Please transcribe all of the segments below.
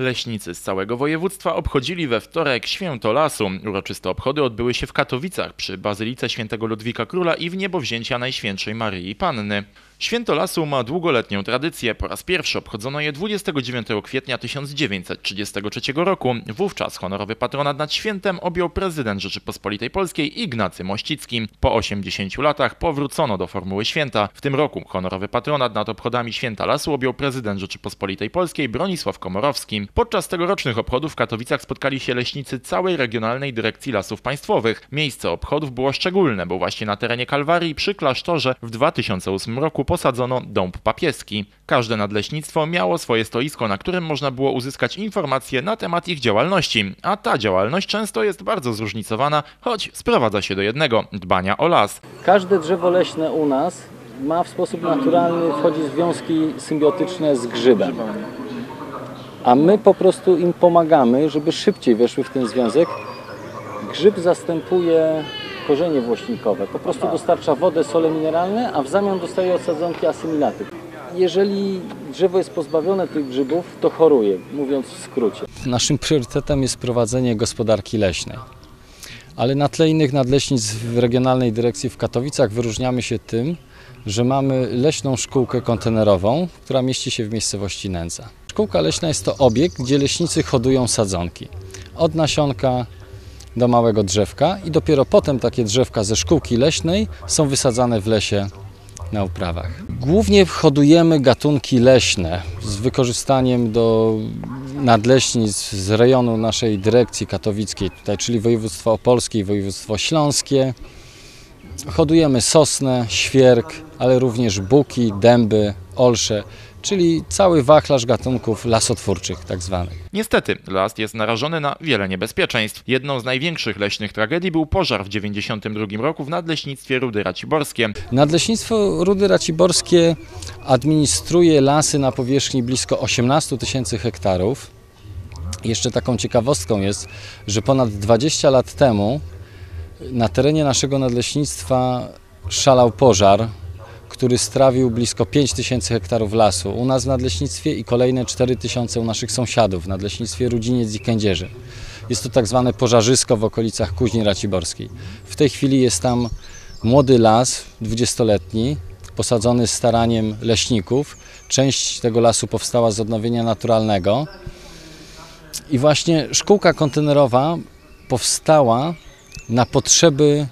Leśnicy z całego województwa obchodzili we wtorek Święto Lasu. Uroczyste obchody odbyły się w Katowicach przy Bazylice Świętego Ludwika Króla i w niebowzięcia Najświętszej Maryi Panny. Święto Lasu ma długoletnią tradycję. Po raz pierwszy obchodzono je 29 kwietnia 1933 roku. Wówczas honorowy patronat nad świętem objął prezydent Rzeczypospolitej Polskiej Ignacy Mościcki. Po 80 latach powrócono do formuły święta. W tym roku honorowy patronat nad obchodami Święta Lasu objął prezydent Rzeczypospolitej Polskiej Bronisław Komorowski. Podczas tegorocznych obchodów w Katowicach spotkali się leśnicy całej Regionalnej Dyrekcji Lasów Państwowych. Miejsce obchodów było szczególne, bo właśnie na terenie Kalwarii przy klasztorze w 2008 roku posadzono dąb papieski. Każde nadleśnictwo miało swoje stoisko, na którym można było uzyskać informacje na temat ich działalności, a ta działalność często jest bardzo zróżnicowana, choć sprowadza się do jednego dbania o las. Każde drzewo leśne u nas ma w sposób naturalny wchodzić w związki symbiotyczne z grzybem. A my po prostu im pomagamy, żeby szybciej weszły w ten związek. Grzyb zastępuje korzenie włośnikowe. Po prostu dostarcza wodę, sole mineralne, a w zamian dostaje od sadzonki asymilaty. Jeżeli drzewo jest pozbawione tych grzybów, to choruje, mówiąc w skrócie. Naszym priorytetem jest prowadzenie gospodarki leśnej. Ale na tle innych nadleśnic w Regionalnej Dyrekcji w Katowicach wyróżniamy się tym, że mamy leśną szkółkę kontenerową, która mieści się w miejscowości Nędza. Szkółka leśna jest to obiekt, gdzie leśnicy hodują sadzonki. Od nasionka do małego drzewka i dopiero potem takie drzewka ze szkółki leśnej są wysadzane w lesie na uprawach. Głównie hodujemy gatunki leśne z wykorzystaniem do nadleśnic z rejonu naszej dyrekcji katowickiej, tutaj, czyli województwo opolskie i województwo śląskie. Hodujemy sosnę, świerk, ale również buki, dęby, olsze, czyli cały wachlarz gatunków lasotwórczych tak zwanych. Niestety, las jest narażony na wiele niebezpieczeństw. Jedną z największych leśnych tragedii był pożar w 1992 roku w Nadleśnictwie Rudy Raciborskie. Nadleśnictwo Rudy Raciborskie administruje lasy na powierzchni blisko 18 tysięcy hektarów. Jeszcze taką ciekawostką jest, że ponad 20 lat temu na terenie naszego nadleśnictwa szalał pożar, który strawił blisko 5 tysięcy hektarów lasu u nas w nadleśnictwie i kolejne 4 tysiące u naszych sąsiadów w nadleśnictwie Rudziniec i Kędzierzy. Jest to tak zwane pożarzysko w okolicach Kuźni Raciborskiej. W tej chwili jest tam młody las, 20-letni, posadzony staraniem leśników. Część tego lasu powstała z odnowienia naturalnego. I właśnie szkółka kontenerowa powstała na potrzeby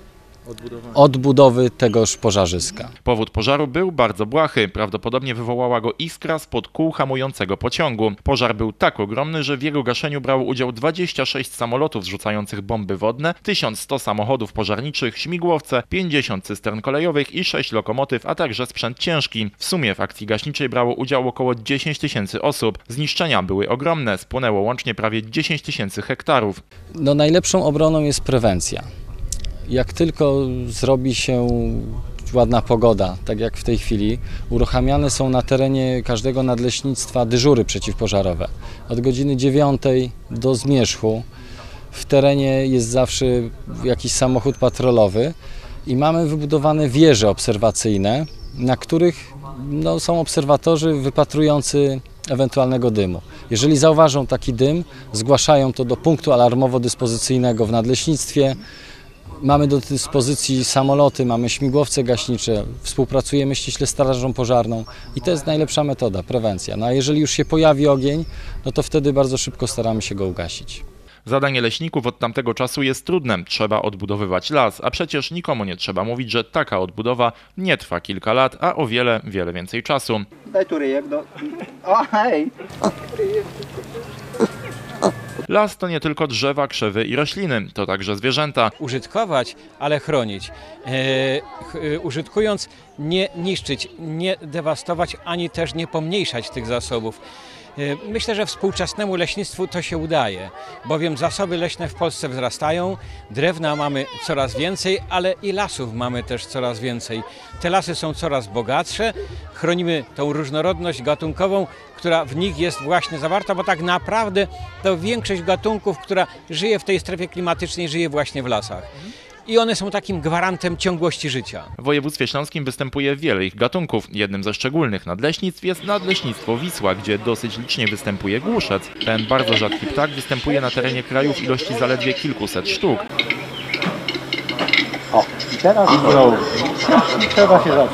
odbudowy tegoż pożarzyska. Powód pożaru był bardzo błahy. Prawdopodobnie wywołała go iskra spod kół hamującego pociągu. Pożar był tak ogromny, że w jego gaszeniu brało udział 26 samolotów zrzucających bomby wodne, 1100 samochodów pożarniczych, śmigłowce, 50 cystern kolejowych i 6 lokomotyw, a także sprzęt ciężki. W sumie w akcji gaśniczej brało udział około 10 tysięcy osób. Zniszczenia były ogromne, spłonęło łącznie prawie 10 tysięcy hektarów. No najlepszą obroną jest prewencja jak tylko zrobi się ładna pogoda, tak jak w tej chwili, uruchamiane są na terenie każdego nadleśnictwa dyżury przeciwpożarowe. Od godziny 9 do zmierzchu w terenie jest zawsze jakiś samochód patrolowy i mamy wybudowane wieże obserwacyjne, na których no, są obserwatorzy wypatrujący ewentualnego dymu. Jeżeli zauważą taki dym, zgłaszają to do punktu alarmowo-dyspozycyjnego w nadleśnictwie, Mamy do dyspozycji samoloty, mamy śmigłowce gaśnicze, współpracujemy ściśle z Strażą Pożarną i to jest najlepsza metoda, prewencja. No a jeżeli już się pojawi ogień, no to wtedy bardzo szybko staramy się go ugasić. Zadanie leśników od tamtego czasu jest trudne. Trzeba odbudowywać las, a przecież nikomu nie trzeba mówić, że taka odbudowa nie trwa kilka lat, a o wiele, wiele więcej czasu. Daj tu ryjek do... O, hej! Las to nie tylko drzewa, krzewy i rośliny, to także zwierzęta. Użytkować, ale chronić. E, e, użytkując, nie niszczyć, nie dewastować, ani też nie pomniejszać tych zasobów. E, myślę, że współczesnemu leśnictwu to się udaje, bowiem zasoby leśne w Polsce wzrastają, drewna mamy coraz więcej, ale i lasów mamy też coraz więcej. Te lasy są coraz bogatsze, chronimy tą różnorodność gatunkową, która w nich jest właśnie zawarta, bo tak naprawdę to większość gatunków, która żyje w tej strefie klimatycznej, żyje właśnie w lasach. I one są takim gwarantem ciągłości życia. W województwie śląskim występuje wiele ich gatunków. Jednym ze szczególnych nadleśnictw jest nadleśnictwo Wisła, gdzie dosyć licznie występuje głuszec. Ten bardzo rzadki ptak występuje na terenie kraju w ilości zaledwie kilkuset sztuk. O, i teraz znowu. Trzeba się zatrzymać.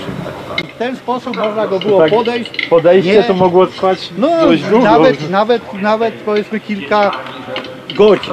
W ten sposób można go było podejść. Podejście Nie. to mogło trwać No, dość długo. nawet, nawet, nawet powiedzmy kilka godzin.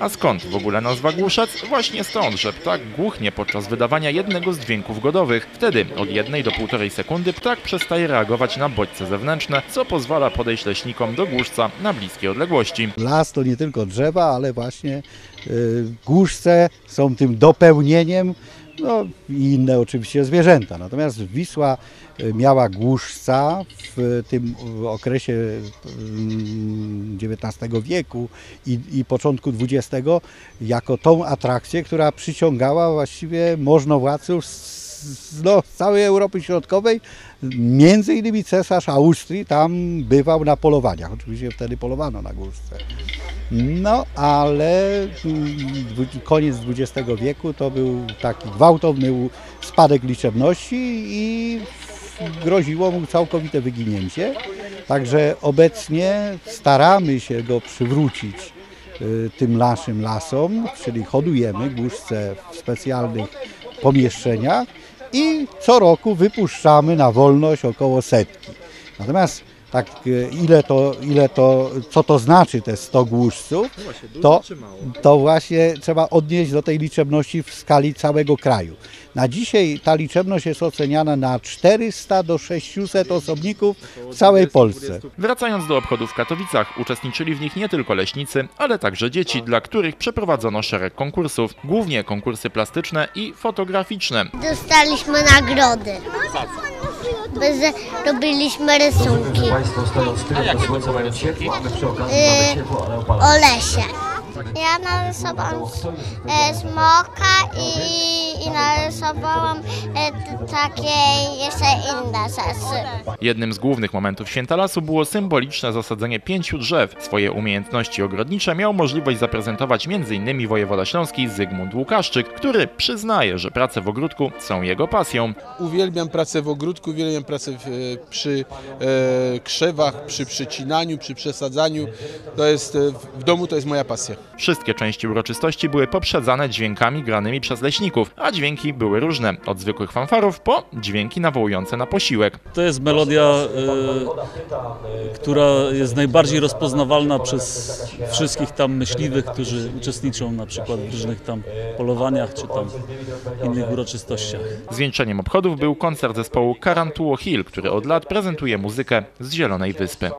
A skąd w ogóle nazwa głuszec? Właśnie stąd, że ptak głuchnie podczas wydawania jednego z dźwięków godowych. Wtedy od jednej do półtorej sekundy ptak przestaje reagować na bodźce zewnętrzne, co pozwala podejść leśnikom do głuszca na bliskie odległości. Las to nie tylko drzewa, ale właśnie y, głuszce są tym dopełnieniem, no i inne oczywiście zwierzęta. Natomiast Wisła y, miała głuszca w tym okresie mm, XIX wieku i, i początku XX jako tą atrakcję, która przyciągała właściwie możnowładców z, no, z całej Europy Środkowej. Między innymi cesarz Austrii tam bywał na polowaniach. Oczywiście wtedy polowano na głuszce. No, ale mm, koniec XX wieku to był taki gwałtowny spadek liczebności i groziło mu całkowite wyginięcie. Także obecnie staramy się go przywrócić y, tym naszym lasom, czyli hodujemy głuszce w specjalnych pomieszczeniach i co roku wypuszczamy na wolność około setki. Natomiast tak y, ile to, ile to, co to znaczy te 100 głuszców, to, to właśnie trzeba odnieść do tej liczebności w skali całego kraju. Na dzisiaj ta liczebność jest oceniana na 400 do 600 osobników w całej Polsce. Wracając do obchodów w Katowicach, uczestniczyli w nich nie tylko leśnicy, ale także dzieci, dla których przeprowadzono szereg konkursów, głównie konkursy plastyczne i fotograficzne. Dostaliśmy nagrody. Bez, robiliśmy rysunki Państwo stojąc tyle do słońca mają ciepło, a my przy okazji mamy ciepło, ale o opalamy. lesie. Ja narysowałam e, smoka i, i narysowałam e, takie jeszcze inne rzeczy. Jednym z głównych momentów Święta Lasu było symboliczne zasadzenie pięciu drzew. Swoje umiejętności ogrodnicze miał możliwość zaprezentować m.in. wojewoda śląski Zygmunt Łukaszczyk, który przyznaje, że prace w ogródku są jego pasją. Uwielbiam pracę w ogródku, uwielbiam pracę w, e, przy e, krzewach, przy przecinaniu, przy przesadzaniu. To jest, e, w domu to jest moja pasja. Wszystkie części uroczystości były poprzedzane dźwiękami granymi przez leśników, a dźwięki były różne, od zwykłych fanfarów po dźwięki nawołujące na posiłek. To jest melodia, e, która jest najbardziej rozpoznawalna przez wszystkich tam myśliwych, którzy uczestniczą na przykład w różnych tam polowaniach czy tam innych uroczystościach. Zwieńczeniem obchodów był koncert zespołu Karantuo Hill, który od lat prezentuje muzykę z Zielonej Wyspy.